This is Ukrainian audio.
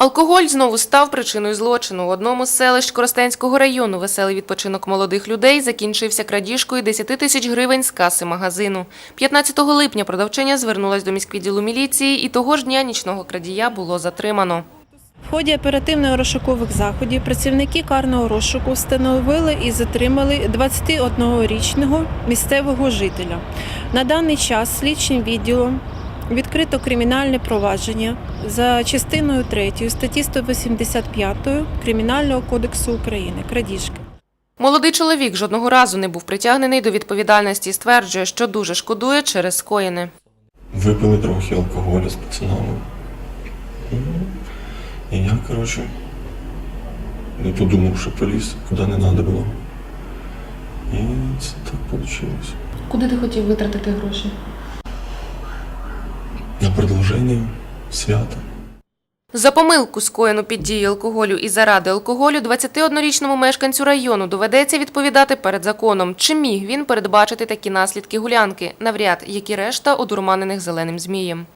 Алкоголь знову став причиною злочину. У одному з селищ Коростенського району веселий відпочинок молодих людей закінчився крадіжкою 10 тисяч гривень з каси магазину. 15 липня продавчиня звернулась до міськвідділу міліції і того ж дня нічного крадія було затримано. В ході оперативно-розшукових заходів працівники карного розшуку встановили і затримали 21-річного місцевого жителя. На даний час слідчим відділом відкрито кримінальне провадження за частиною 3 статті 185 Кримінального кодексу України крадіжки. Молодий чоловік жодного разу не був притягнений до відповідальності і стверджує, що дуже шкодує через скоєне. Випили трохи алкоголю з пацанами. І я, коротше, не подумав, що поліз, куди не треба було. І це так вийшло. Куди ти хотів витратити гроші? На продовження свята. За помилку, скоєну під дією алкоголю і заради алкоголю, 21-річному мешканцю району доведеться відповідати перед законом. Чи міг він передбачити такі наслідки гулянки? Навряд, як і решта одурманених зеленим змієм.